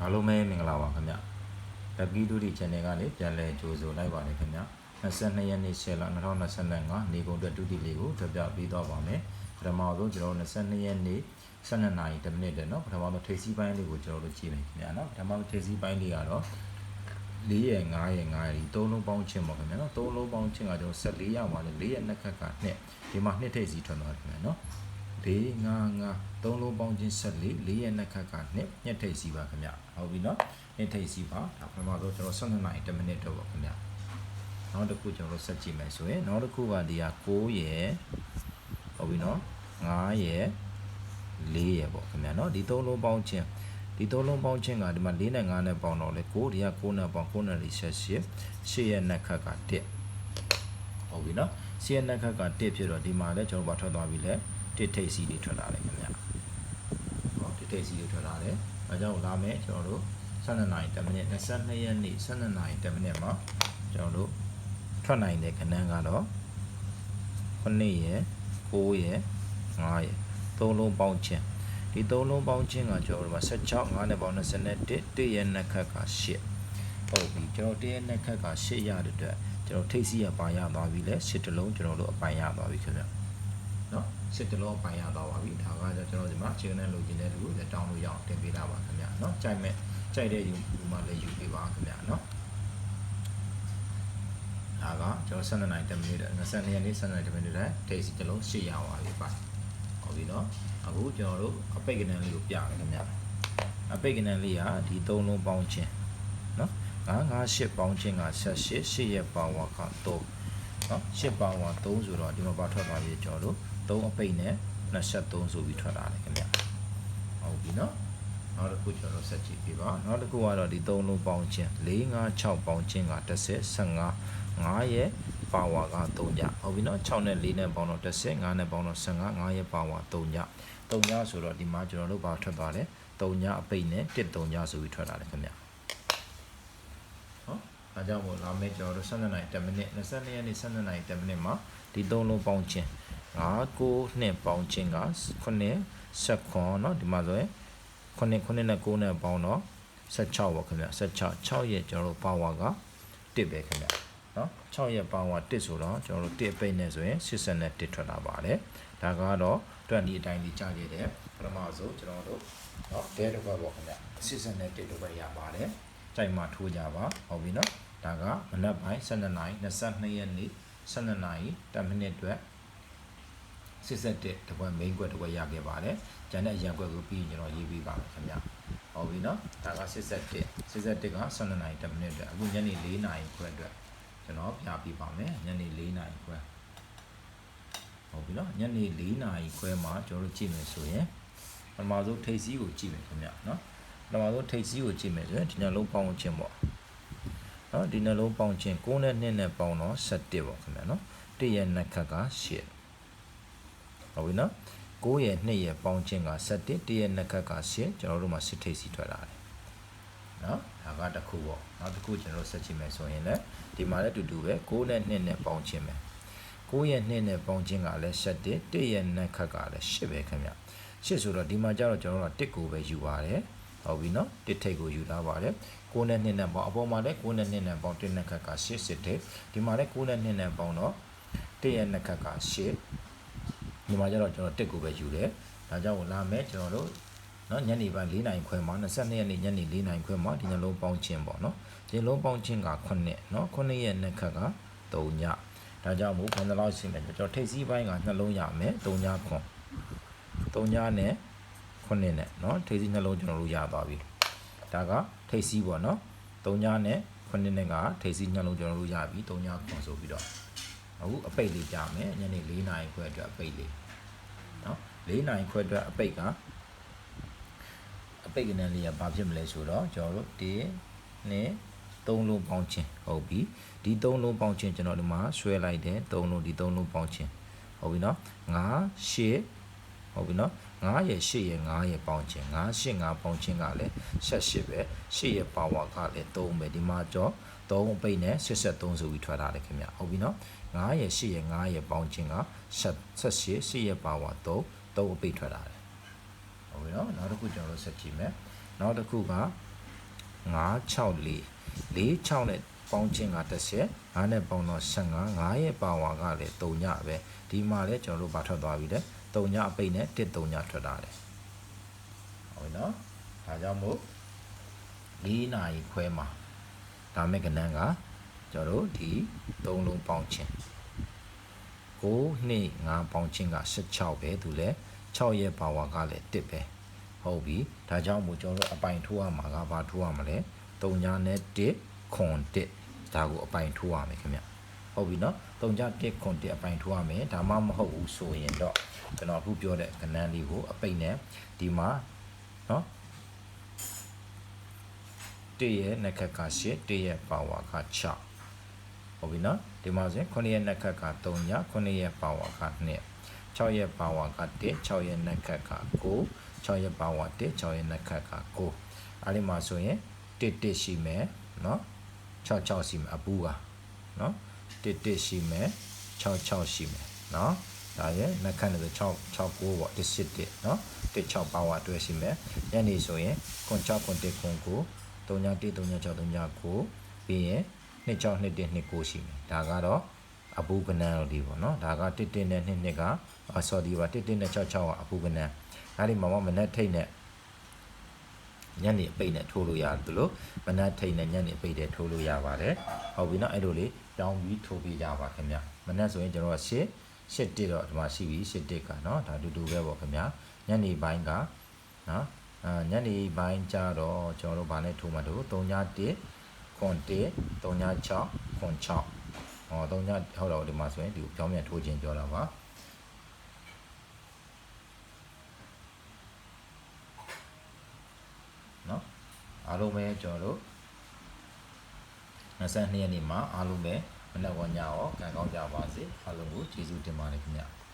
အားလုံးပဲမင်္ဂလာပါခင်ဗျလက်ကီဒုတိ channel ကနေပြန်လည်ကြိုဆိုလိုက်ပါတယ်ခင်ဗျ22ရက်နေ့10လ2025နေကုန်အတွက်ဒုတိလေးကိုထပ်ပြပေးတော့ပါမယ်ပထမဆုံးကျွန်တော်တို့22ရက်နေ့12နာရီ10မိနစ်တဲ့เนาะပထမဆုံးထိပ်စီးပိုင်းလေးကိုကျွန်တော်တို့ကြည့်မယ်ခင်ဗျာเนาะပထမဆုံးထိပ်စီးပိုင်းလေးကတော့4ရက်5ရက်5ရက်ဒီသုံးလုံးပေါင်းချင်းပေါ့ခင်ဗျာเนาะသုံးလုံးပေါင်းချင်းကကျွန်တော်14ရက်ပါလေ4ရက်နှစ်ခက်ကနှစ်ဒီမှာနှစ်ထိပ်စီထွန်းသွားတယ်ခင်ဗျာเนาะ ၄၅၅သုံးလုံးပေါင်းချင်း14၄ရက်နှစ်ခက်ကနှစ်ညက်ထိပ်စီပါခင်ဗျဟုတ်ပြီနော်ညက်ထိပ်စီပါဒါပထမဆုံးကျွန်တော်12နာရီ10မိနစ်တော့ပါခင်ဗျနောက်တစ်ခုကျွန်တော်ဆက်ကြည့်မယ်ဆိုရင်နောက်တစ်ခုကဒီက9ရက်ဟုတ်ပြီနော်9ရက်4ရက်ပေါ့ခင်ဗျနော်ဒီသုံးလုံးပေါင်းချင်းဒီသုံးလုံးပေါင်းချင်းကဒီမှာ4နဲ့5နဲ့ပေါင်းတော့လေ9ဒီက9နဲ့ပေါင်း9နဲ့48 8ရက်နှစ်ခက်က1ဟုတ်ပြီနော်8ရက်နှစ်ခက်က1ဖြစ်တော့ဒီမှာလည်းကျွန်တော်ဘာထွက်သွားပြီလဲ တစ်ထိပ်စီတွေထွက်လာတယ်ခင်ဗျ။ဟောတစ်ထိပ်စီတွေထွက်လာတယ်။အဲကြောင့်လာမယ်ကျွန်တော်တို့12နာရီ10မိနစ်22ရက်နေ့12နာရီ10မိနစ်မှာကျွန်တော်တို့ထွက်နိုင်တဲ့ခဏန်းကတော့9ရက်9ရက်9ရက်သုံးလုံးပေါင်းချင်းဒီသုံးလုံးပေါင်းချင်းကကျွန်တော်တို့မှာ16 9နဲ့ပေါင်း21 1ရက်နှစ်ခက်က8ဟုတ်ပြီကျွန်တော်1ရက်နှစ်ခက်က8ရတဲ့အတွက်ကျွန်တော်ထိပ်စီရပါရသွားပြီလဲ8တလုံးကျွန်တော်တို့အပိုင်ရသွားပြီခင်ဗျ။ နော်စစ်တလုံးပိုင်ရသွားပါပြီဒါကကျွန်တော်ဒီမှာ အခြေခံနဲ့လိုချင်တဲ့လူကိုတောင်းလို့ရအောင်တင်ပေးတာပါခင်ဗျာနော်ကြိုက်မဲ့ကြိုက်တဲ့ယူမှလည်းယူပေးပါခင်ဗျာနော်ဒါကကျွန်တော်12နိုင်10မိနစ်20ရက်နေ့12နိုင်10မိနစ်တိုင်းဒေးစီတလုံး800ရပါပြီပါဟုတ်ပြီနော်အခုကျွန်တော်တို့အပိတ်ကနန်လေးကိုပြမယ်ခင်ဗျာအပိတ်ကနန်လေးကဒီ3လုံးပေါင်းခြင်းနော်958ပေါင်းခြင်းက78 8ရဲ့ပါဝါကတော့နော်8ပါဝါ3ဆိုတော့ဒီမှာပါထွက်ပါပြီကျွန်တော်တို့ 3အပိတ်နဲ့23ဆိုပြီးထွက်လာတယ်ခင်ဗျဟုတ်ပြီနော်နောက်တစ်ခုကျွန်တော်ဆက်ကြည့်ပြပါနောက်တစ်ခုကတော့ဒီ3လုံးပေါင်းခြင်း4 5 6ပေါင်းခြင်းက30 15 5ရဲ့ပါဝါက3ညဟုတ်ပြီနော်6နဲ့4နဲ့ပေါင်းတော့30 5နဲ့ပေါင်းတော့15 5ရဲ့ပါဝါ3ည3ညဆိုတော့ဒီမှာကျွန်တော်တို့ပါထွက်သွားတယ်3ညအပိတ်နဲ့1 3ညဆိုပြီးထွက်လာတယ်ခင်ဗျဟုတ်ဒါကြောင့်မို့လာမယ့်ကျွန်တော်တို့12နိုင်10မိနစ်22ရက်နေ့12နိုင်10မိနစ်မှာဒီ3လုံးပေါင်းခြင်း 5 9နှစ်ပေါင်းခြင်းက9ဆက်ခွန်เนาะဒီမှာဆိုရင်9 9နဲ့9နဲ့ပေါင်းတော့16ပေါ့ခင်ဗျ16 6ရဲ့ကျွန်တော်တို့ပါဝါက1ပဲခင်ဗျနော်6ရက်ပါဝါ1ဆိုတော့ကျွန်တော်တို့1အပိတ်နဲ့ဆိုရင်80နဲ့1ထွက်လာပါတယ်ဒါကတော့20အတိုင်းကြီးကြာခဲ့တဲ့ပထမဆုံးကျွန်တော်တို့နော်ဒဲတစ်ခွက်ပေါ့ခင်ဗျ80နဲ့1တစ်ခွက်ရပါတယ်ကြိုက်မှထိုးကြပါဟုတ်ပြီနော်ဒါကမနက်ပိုင်း12နာရီ22ရက်နေ့12နာရီ10မိနစ်အတွက် စစ်တဲ့တစ်ခွက် main ခွက်တစ်ခွက်ရခဲ့ပါတယ်။ကျန်တဲ့အရန်ခွက်ကိုပြီးရင်ကျွန်တော်ရေးပေးပါမယ်ခင်ဗျ။ဟုတ်ပြီနော်။ဒါကစစ်ဆက်တစ်စစ်ဆက်တစ်က12နာရီ10မိနစ်အတွက်အခုညနေ4နာရီခွက်အတွက်ကျွန်တော်ပြပေးပါမယ်။ညနေ4နာရီခွက်ဟုတ်ပြီနော်။ညနေ4နာရီခွဲမှာကျွန်တော်တို့ကြည့်မယ်ဆိုရင်ပထမဆုံးထိပ်စီးကိုကြည့်မယ်ခင်ဗျနော်။ပထမဆုံးထိပ်စီးကိုကြည့်မယ်ဆိုရင်ဒီနှလုံးပေါင်းခြင်းပေါ့။နော်ဒီနှလုံးပေါင်းခြင်း9နဲ့2နဲ့ပေါင်းတော့17ပေါ့ခင်ဗျနော်။တစ်ရဲ့နှစ်ခက်က8 ဟုတ်ပြီနော်9ရဲ့2ရဲ့ပေါင်းခြင်းက17တရဲ့နှစ်ခက်က8ကျွန်တော်တို့မှာစစ်ထိပ်စီထွက်လာတယ်နော်ဒါကတစ်ခုပေါ့နောက်တစ်ခုကျွန်တော်တို့ဆက်ကြည့်မယ်ဆိုရင်လည်းဒီမှာလည်းတူတူပဲ9နဲ့2နဲ့ပေါင်းခြင်းပဲ9ရဲ့2နဲ့ပေါင်းခြင်းကလည်း17တရဲ့နှစ်ခက်ကလည်း8ပဲခင်ဗျ8ဆိုတော့ဒီမှာကျတော့ကျွန်တော်တို့က1ကိုပဲယူပါတယ်ဟုတ်ပြီနော်1ထိပ်ကိုယူထားပါတယ်9နဲ့2နဲ့ပေါင်းအပေါ်မှာလည်း9နဲ့2နဲ့ပေါင်း1နှစ်ခက်က8စစ်ထိပ်ဒီမှာလည်း9နဲ့2နဲ့ပေါင်းတော့1ရဲ့နှစ်ခက်က8 ဒီမှာကျတော့ကျွန်တော်တက်ကိုပဲယူတယ်ဒါကြောင့်လာမယ်ကျွန်တော်တို့နော်ညနေပိုင်း၄နာရီခွဲမှာ22ရက်နေ့ညနေ၄နာရီခွဲမှာဒီနှလုံးပေါင်းခြင်းပေါ့နော်ဒီနှလုံးပေါင်းခြင်းက9နော်9ရက်နှစ်ခက်က3ညဒါကြောင့်မို့ခန္ဓာလောက်ရှင်းမယ်ကျွန်တော်ထိပ်စီးပိုင်းကနှလုံးရမယ်3ညခွန်3ညနဲ့9နဲ့နော်ထိပ်စီးနှလုံးကျွန်တော်တို့ရသွားပြီဒါကထိပ်စီးပေါ့နော်3ညနဲ့9နဲ့ကထိပ်စီးနှလုံးကျွန်တော်တို့ရပြီ3ညခွန်ဆိုပြီးတော့အခုအပိတ်လေးကြမယ်ညနေ၄နာရီခွဲအတွက်အပိတ်လေး နော်4နာရီခွဲအတွက်အပိတ်ကအပိတ်ကနေလေးကဘာဖြစ်မလဲဆိုတော့ကျွန်တော်တို့1နဲ့3လုံးပေါင်းခြင်းဟုတ်ပြီဒီ3လုံးပေါင်းခြင်းကျွန်တော်ဒီမှာဆွဲလိုက်တယ်3လုံးဒီ3လုံးပေါင်းခြင်းဟုတ်ပြီနော်5 8ဟုတ်ပြီနော်9ရဲ့8ရဲ့9ရဲ့ပေါင်းခြင်း9 8 5ပေါင်းခြင်းကလည်း78ပဲ8ရဲ့ပါဝါကလည်း3ပဲဒီမှာကြော3အပိတ်နဲ့83ဆိုပြီးထွက်လာတယ်ခင်ဗျဟုတ်ပြီနော်9ရဲ့8ရဲ့9ရဲ့ပေါင်းခြင်းက78 8ရဲ့ပါဝါ3 3အပိတ်ထွက်လာတယ်ဟုတ်ပြီနော်နောက်တစ်ခုကျွန်တော်တို့ဆက်ကြည့်မယ်နောက်တစ်ခုက964 46နဲ့ပေါင်းချင်းက30 9နဲ့ပေါင်းတော့15 9ရဲ့ပါဝါကလည်း3ညပဲဒီမှာလည်းကျွန်တော်တို့ဘာထွက်သွားပြီလဲ3ညအပိတ်နဲ့1 3ညထွက်တာတယ်ဟုတ်ပြီနော်ဒါကြောင့်မို့4နာရီခွဲမှာဒါမဲ့ကနန်းကကျွန်တော်တို့ဒီ3လုံးပေါင်းချင်း 9နှစ်5ပေါင်းချင်းက16ပဲသူလည်း6ရဲ့ပါဝါကလည်း1ပဲဟုတ်ပြီဒါကြောင့်မို့ကျွန်တော်တို့အပိုင်ထိုးရမှာကဘာထိုးရမလဲ3ညနဲ့1ခွန်1ဒါကိုအပိုင်ထိုးရမယ်ခင်ဗျဟုတ်ပြီနော်3ည1ခွန်1အပိုင်ထိုးရမယ်ဒါမှမဟုတ်ဘူးဆိုရင်တော့ကျွန်တော်အခုပြောတဲ့ကဏ္ဍလေးကိုအပိတ်နဲ့ဒီမှာနော်1ရဲ့နှစ်ခက်က8 1ရဲ့ပါဝါက6 ဟုတ်ပြီနော်ဒီမှာဆိုရင်9ရဲ့နှစ်ခက်က3ည9ရဲ့ပါဝါက2 6ရဲ့ပါဝါက1 6ရဲ့နှစ်ခက်က9 6ရဲ့ပါဝါ1 6ရဲ့နှစ်ခက်က9အဲ့ဒီမှာဆိုရင်1 1ရှိမယ်နော်6 6ရှိမယ်အပူကနော်1 1ရှိမယ်6 6ရှိမယ်နော်ဒါရဲ့နှစ်ခက်နဲ့ဆို6 6 9ပေါ့1 8 1နော်1 6ပါဝါတွဲရှိမယ်ညနေဆိုရင်ခွန်6ခွန်1ခွန်9 3ည1 3ည6 3ည9ပြီးရင် 2 6 2 1 2 9ရှိမယ်ဒါကတော့အပူကနန်းလို့ဒီပေါ့နော်ဒါက1 1နဲ့2 2က sorry ပါ1 1နဲ့6 6ကအပူကနန်းအဲ့ဒီမှာမနက်ထိတ်နဲ့ညနေအပိတ်နဲ့ထိုးလို့ရတယ်လို့မနက်ထိတ်နဲ့ညနေအပိတ်နဲ့ထိုးလို့ရပါတယ်ဟုတ်ပြီနော်အဲ့လိုလေးတောင်းပြီးထိုးပေးကြပါခင်ဗျမနက်ဆိုရင်ကျွန်တော်က8 8တစ်တော့ဒီမှာရှိပြီ8တစ်ကနော်ဒါတူတူပဲပေါ့ခင်ဗျညနေပိုင်းကနော်အာညနေပိုင်းကျတော့ကျွန်တော်တို့ဗာနဲ့ထိုးမှတို့3ည1 ခွန်1 3ည6ခွန်6ဟော3ညဟုတ်တော့ဒီမှာဆိုရင်ဒီကြောင်းမြန်ထိုးခြင်းပြောတာပါနော်အားလုံးပဲကျွန်တော်တို့22ရက်နေ့မှာအားလုံးပဲမနက်ဝညရောကံကောင်းကြပါစေအားလုံးကိုကျေးဇူးတင်ပါတယ်ခင်ဗျ